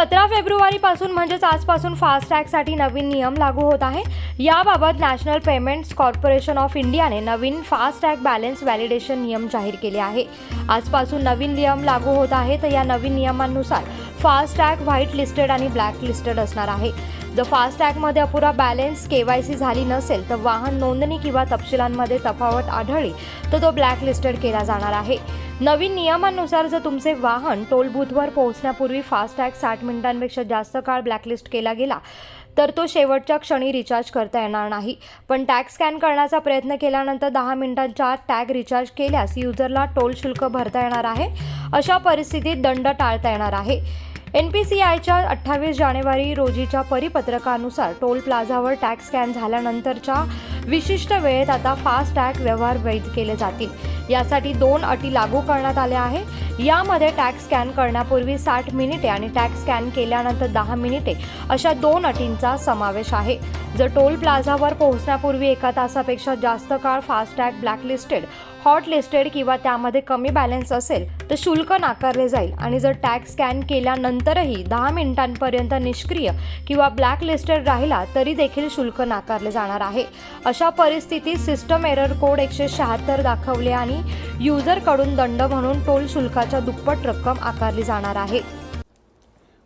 सतरा फेब्रुवारीपासून म्हणजेच आजपासून फास्टॅगसाठी नवीन नियम लागू होत आहे. याबाबत नॅशनल पेमेंट्स कॉर्पोरेशन ऑफ इंडियाने नवीन फास्टॅग बॅलन्स व्हॅलिडेशन नियम जाहीर केले आहे. आजपासून नवीन नियम लागू होत आहे तर या नवीन नियमांनुसार फास्टॅग व्हाईट लिस्टेड आणि ब्लॅक लिस्टेड असणार आहे. जर फास्टॅगमध्ये अपुरा बॅलन्स सी झाली नसेल तर वाहन नोंदणी किंवा तपशिलांमध्ये तफावत आढळली तर तो ब्लॅक लिस्टेड केला जाणार आहे. नवीन नियमानुसार जर तुमचे वाहन टोलबूथवर पोहोचण्यापूर्वी फास्टॅग साठ मिनिटांपेक्षा जास्त काळ ब्लॅकलिस्ट केला गेला तर तो शेवटच्या क्षणी रिचार्ज करता येणार नाही. पण टॅग स्कॅन करण्याचा प्रयत्न केल्यानंतर दहा मिनिटांच्या आत टॅग रिचार्ज केल्यास युजरला टोल शुल्क भरता येणार आहे. अशा परिस्थितीत दंड टाळता येणार आहे. एन पी सी आयच्या अठ्ठावीस जानेवारी रोजीच्या परिपत्रकानुसार टोल प्लाझावर टॅग स्कॅन झाल्यानंतरच्या विशिष्ट वेळेत आता फास्ट टॅग व्यवहार वैध केले जातील. यासाठी दोन अटी लागू करण्यात आल्या आहे यामध्ये टॅग स्कॅन करण्यापूर्वी साठ मिनिटे आणि टॅग स्कॅन केल्यानंतर दहा मिनिटे अशा दोन अटींचा समावेश आहे. जर टोल प्लाझावर पोहोचण्यापूर्वी एका तासापेक्षा जास्त काळ फास्टॅग ब्लॅकलिस्टेड हॉट लिस्टेड किंवा त्यामध्ये कमी बॅलन्स असेल तर शुल्क नाकारले जाईल. आणि जर टॅग स्कॅन केल्यानंतरही दहा मिनिटांपर्यंत निष्क्रिय किंवा ब्लॅक लिस्टेड राहिला तरी देखील शुल्क नाकारले जाणार आहे. अशा परिस्थितीत सिस्टम एरर कोड एकशे शहात्तर दाखवले आणि युजरकडून दंड म्हणून टोल शुल्काच्या दुप्पट रक्कम आकारली जाणार आहे.